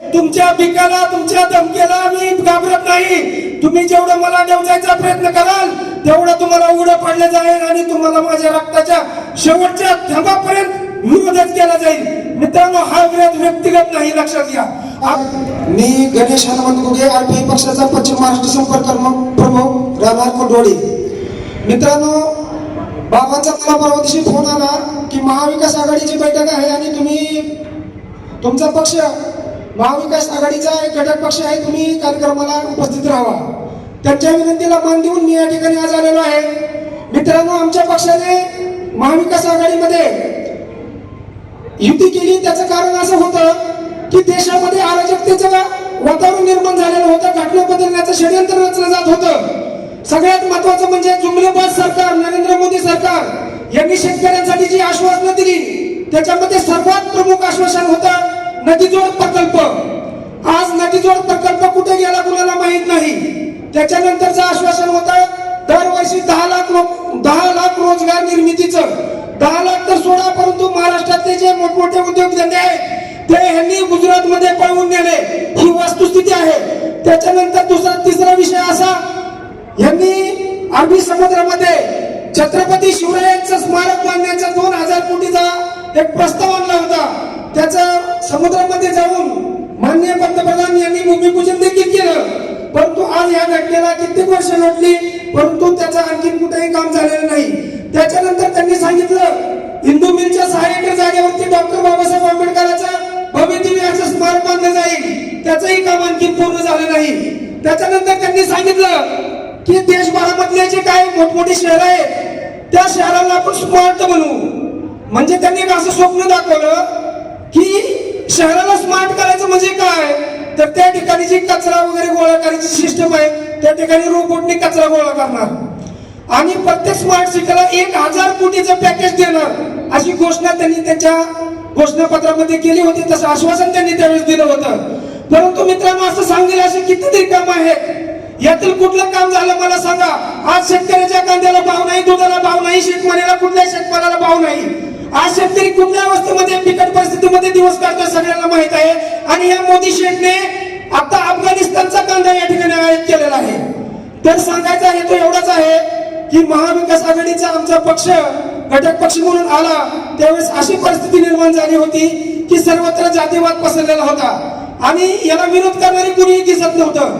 तुमच्या पिकाला तुमच्या धमकेला मी घाबरत नाही. तुम्ही जेवढं मला नेवजायचा प्रयत्न कराल तेवढं तुम्हाला उघडं पाडलं जाईल आणि तुम्हाला माझ्या रक्ताच्या शेवटच्या थंबापर्यंत विरोधच केला जाईल. मित्रांनो हा विरोध व्यक्तिगत नाही लक्षात घ्या. मी गणेश हनुमंत गुगे आरपीआय पक्षाचा पश्चिम महाराष्ट्र संपर्क प्रमुख राहणार कोंडोळी. मित्रांनो बाबांचा मला परवा दिवशी फोन आला की महाविकास आघाडीची बैठक आहे आणि तुम्ही तुमचा पक्ष महाविकास आघाडीचा एक घटक पक्ष आहे तुम्ही कार्यक्रमाला उपस्थित राहावा त्यांच्या विनंतीला मान देऊन मी या ठिकाणी आज आलेलो आहे. मित्रांनो आमच्या पक्षाने महाविकास आघाडीमध्ये युती केली. त्याचं कारण असं होतं की देशामध्ये अराजकतेचं वातावरण निर्माण झालेलं होतं. घटना बदलण्याचं षडयंत्र रचलं जात होतं. सगळ्यात महत्वाचं म्हणजे जुमलेबाज सरकार नरेंद्र मोदी सरकार यांनी शेतकऱ्यांसाठी जी आश्वासनं दिली त्याच्यामध्ये सर्वात प्रमुख आश्वासन होतं नदीजोड प्रकल्प. आज नदीजोड प्रकल्प कुठे गेला कुणाला माहीत नाही. त्याच्यानंतरचं आश्वासन होतं दरवर्षी दहा लाख लोक दहा लाख रोजगार निर्मितीचं. दहा लाख तर सोडा परंतु महाराष्ट्रातले जे मोठमोठे उद्योगधंदे आहेत ते ह्यांनी गुजरातमध्ये पळवून नेले. ही वस्तुस्थिती आहे. त्याच्यानंतर दुसरा तिसरा विषय असा यांनी अरबी समुद्रामध्ये छत्रपती शिवरायांचं स्मारक बांधण्याचा दोन हजार कोटीचा एक प्रस्ताव आणला होता. त्याचं समुद्रामध्ये जाऊन माननीय पंतप्रधान यांनी भूमिपूजन देखील केलं. परंतु आज या घटनेला कित्येक वर्ष लोटली परंतु त्याचं आणखी कुठेही काम झालेलं नाही. त्याच्यानंतर त्यांनी सांगितलं हिंदू मिलच्या सहा एकर जागेवरती डॉक्टर बाबासाहेब आंबेडकरांचं भव्य असं स्मारक बांधलं जाईल. त्याचंही काम आणखी पूर्ण झालं नाही. त्याच्यानंतर त्यांनी सांगितलं की देशभरामधले जे काही मोठमोठी शहर आहेत त्या शहराला आपण स्मार्ट बनवू म्हणजे त्यांनी एक असं स्वप्न दाखवलं की शहराला स्मार्ट करायचं म्हणजे काय? तर त्या ठिकाणी जी कचरा वगैरे गोळा करायची सिस्टम आहे त्या ठिकाणी रोबोटने कचरा गोळा करणार. आणि प्रत्येक स्मार्ट सिटीला एक हजार कोटीचं पॅकेज देणार. अशी घोषणा त्यांनी त्यांच्या घोषणापत्रामध्ये केली होती तसं आश्वासन त्यांनी त्यावेळेस दिलं होतं. परंतु मित्रांनो असं सांगेल असे कितीतरी काम आहेत. यातील कुठलं काम झालं मला सांगा. आज शेतकऱ्याच्या कांद्याला भाव नाही दुधाला भाव नाही शेतमालाला कुठल्या शेतमालाला भाव नाही. आज शेतकरी कुठल्या अवस्थेमध्ये बिकट परिस्थितीमध्ये दिवस काढतो सगळ्यांना माहीत आहे. आणि या मोदी शेठने आता अफगाणिस्तानचा कांदा या ठिकाणी केलेला आहे. तर सांगायचा हेतू एवढाच आहे की महाविकास आघाडीचा आमचा पक्ष घटक पक्ष म्हणून आला त्यावेळेस अशी परिस्थिती निर्माण झाली होती की सर्वत्र जातीवाद पसरलेला होता. आणि याला विरोध करणारे कुणीही दिसत नव्हतं.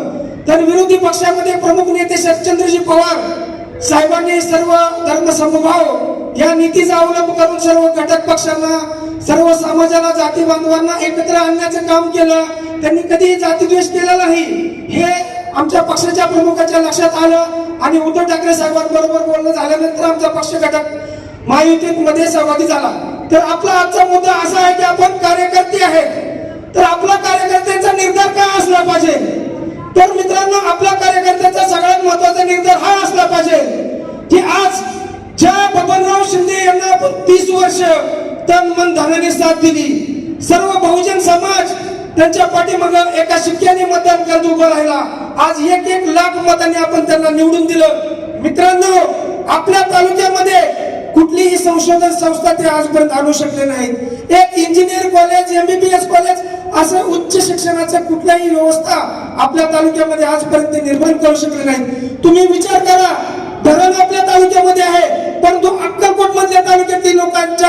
तर विरोधी पक्षामध्ये प्रमुख नेते शरदचंद्रजी पवार साहेबांनी सर्व धर्म समभाव या नीतीचा अवलंब करून सर्व घटक पक्षांना सर्व समाजाला जाती बांधवांना एकत्र आणण्याचं काम केलं. त्यांनी कधीही जातीद्वेष केला नाही. हे आमच्या पक्षाच्या प्रमुखाच्या लक्षात आलं आणि उद्धव ठाकरे साहेबांबरोबर बोलणं झाल्यानंतर आमचा पक्ष घटक महायुतीमध्ये सहभागी झाला. तर आपला आजचा मुद्दा असा आहे की आपण कार्यकर्ते आहेत. तर आपला कार्यकर्त्यांचा निर्धार काय असला पाहिजे? तर मित्रांनो आपल्या कार्यकर्त्याचा सगळ्यात महत्त्वाचा निर्धार हा असला पाहिजे की आज ज्या बबनराव शिंदे यांना आपण तीस वर्ष तन मन धनाने साथ दिली सर्व बहुजन समाज त्यांच्या पाठीमाग एका शिक्क्याने मतदान करत उभं राहिला. आज एक एक लाख मतांनी आपण त्यांना निवडून दिलं. मित्रांनो आपल्या तालुक्यामध्ये कुठलीही संशोधन संस्था ते आजपर्यंत आणू शकले नाहीत. एक इंजिनियर कॉलेज एमबीबीएस कॉलेज असं उच्च शिक्षणाचं कुठल्याही व्यवस्था आपल्या तालुक्यामध्ये आजपर्यंत ते निर्माण करू शकले नाहीत. तुम्ही विचार करा धरण आपल्या तालुक्यामध्ये आहे. परंतु अक्कलकोट मधल्या तालुक्यातील लोकांच्या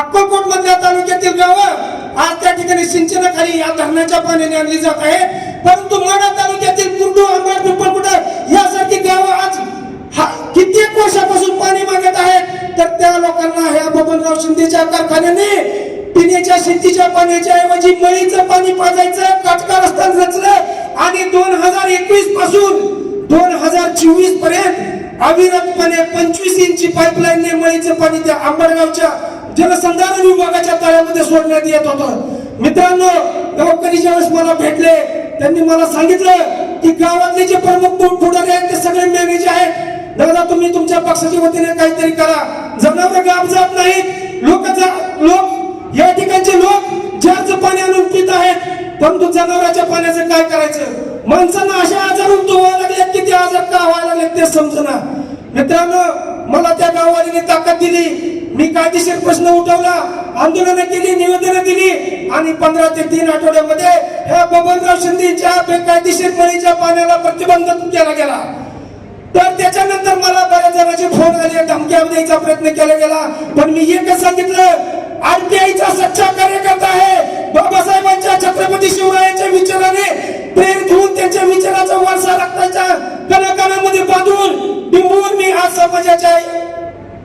अक्कलकोट मधल्या तालुक्यातील गावं आज त्या ठिकाणी सिंचनाखाली या धरणाच्या पाण्याने आणली जात आहे. परंतु माडा तालुक्यातील कुर्डू आंबा पिंपळकुट यासारखी गावं आज हा कित्येक वर्षापासून पाणी मागत आहेत. तर त्या लोकांना ह्या बबनराव शिंदेच्या कारखान्याने पिण्याच्या शेतीच्या पाण्याच्या ऐवजी मळीचं पाणी पाजायचं काटकारस्थान रचलं आणि दोन हजार एकवीसपासून दोन हजार चोवीसपर्यंत अविरतपणे पंचवीस इंची पाईपलाईन मळीचं पाणी त्या आंबडगावच्या जलसंधारण विभागाच्या तळ्यामध्ये सोडण्यात येत होतं. मित्रांनो गावकरी ज्यावेळेस मला भेटले त्यांनी मला सांगितलं की गावातले जे प्रमुख पु- पुढारी आहेत ते सगळे मॅनेज आहेत. दादा तुम्ही तुमच्या पक्षाच्या वतीने काहीतरी करा. जनावर गाव जात नाहीत. लोक लोक या ठिकाणचे लोक जारचं पाणी आणून पित आहेत. परंतु जनावराच्या पाण्याचं काय करायचं? माणसांना अशा आजार व्हायला किती आजार का व्हायला लागले ते समजना. मित्रांनो मला त्या गाववालीने ताकद दिली. मी कायदेशीर प्रश्न उठवला. आंदोलनं केली निवेदन दिली. आणि पंधरा ते तीन आठवड्यामध्ये ह्या बबनराव शिंदेच्या बेकायदेशीर बळीच्या पाण्याला प्रतिबंध केला गेला. तर त्याच्यानंतर मला बऱ्याच जणांचे फोन आले. धमक्या द्यायचा प्रयत्न केला गेला. पण मी एकच सांगितलं आरटीआयचा सच्चा कार्यकर्ता आहे. बाबासाहेबांच्या छत्रपती शिवरायांच्या विचाराने प्रेम घेऊन त्यांच्या विचाराचा वारसा रक्ताच्या कणाकणामध्ये बांधून बिंबवून मी आज समाजाच्या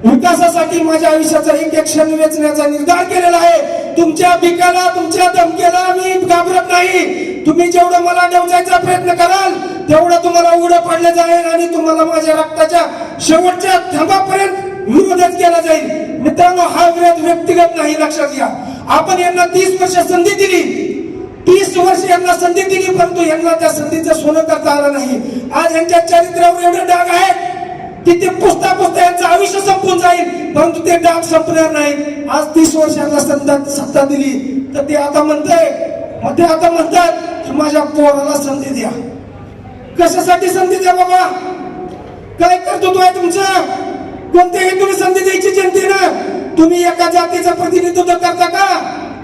विकासासाठी माझ्या आयुष्याचा एक एक क्षण वेचण्याचा निर्धार केलेला आहे. तुमच्या भिकाला तुमच्या धमकेला मी घाबरत नाही. तुम्ही जेवढं मला डवचायचा प्रयत्न कराल तेवढं तुम्हाला उघडं पडलं जाईल आणि तुम्हाला माझ्या रक्ताच्या शेवटच्या थंबापर्यंत विरोधच केला जाईल. मित्रांनो हा विरोध व्यक्तिगत नाही लक्षात घ्या. आपण यांना तीस वर्ष संधी दिली. तीस वर्ष यांना संधी दिली परंतु यांना त्या संधीचं सोनं करता आलं नाही. आज यांच्या चरित्रावर एवढे डाग आहेत की ते पुसता पुसता यांचं आयुष्य संपून जाईल परंतु ते डाग संपणार नाही. आज तीस वर्ष यांना सत्ता सत्ता दिली. तर ते आता म्हणतंय मग ते आता म्हणतात की माझ्या पोराला संधी द्या. कशासाठी संधी द्या बाबा? काय कर्तृत्व आहे तुमचं? कोणत्याही तुम्ही संधी द्यायची जनतेनं तुम्ही एका जातीचं प्रतिनिधित्व करता का?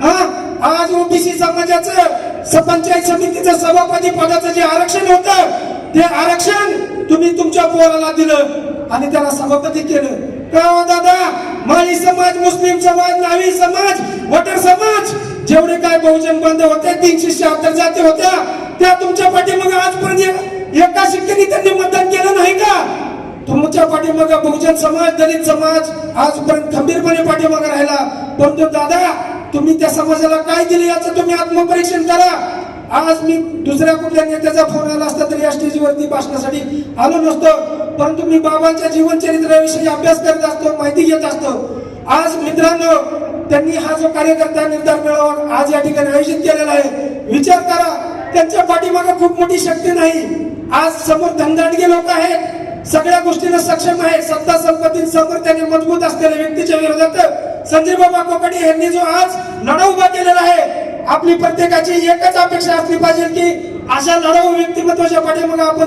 हा? आज ओबीसी समाजाचं पंचायत समितीचं सभापती पदाचं जे आरक्षण होतं ते आरक्षण तुम्ही तुमच्या पोराला दिलं आणि त्याला सभापती केलं. का हो दादा? माळी समाज मुस्लिम समाज नावी समाज वटर समाज जेवढे काय बहुजन बांधव होते तीनशे शहात्तर जाती होत्या त्या तुमच्या पाठीमागे आजपर्यंत एका शिक्केने त्यांनी मतदान केलं नाही का? तुमच्या पाठीमागे बहुजन समाज दलित समाज आजपर्यंत खंबीरपणे पाठीमागे राहिला. परंतु दादा तुम्ही त्या समाजाला काय दिले याचं तुम्ही आत्मपरीक्षण करा. आज मी दुसऱ्या कुठल्या नेत्याचा फोन आला असता तरी या स्टेजवरती भाषणासाठी आलो नसतो. परंतु मी बाबांच्या जीवनचरित्राविषयी अभ्यास करत असतो माहिती घेत असतो. आज मित्रांनो त्यांनी हा जो कार्यकर्ता निर्धार मेळावा आज या ठिकाणी आयोजित केलेला आहे विचार करा. त्यांच्या पाठीमागे खूप मोठी शक्ती नाही. आज समोर धनदांडगे लोक आहेत. सगळ्या गोष्टीने सक्षम आहे. सत्ता संपत्ती समोर त्याने मजबूत असलेल्या व्यक्तीच्या विरोधात संजय बाबा कोकाटे यांनी जो आज लढा उभा केलेला आहे आपली प्रत्येकाची एकच अपेक्षा असली पाहिजे की अशा लढाऊ व्यक्तिमत्वाच्या पाठीमागे आपण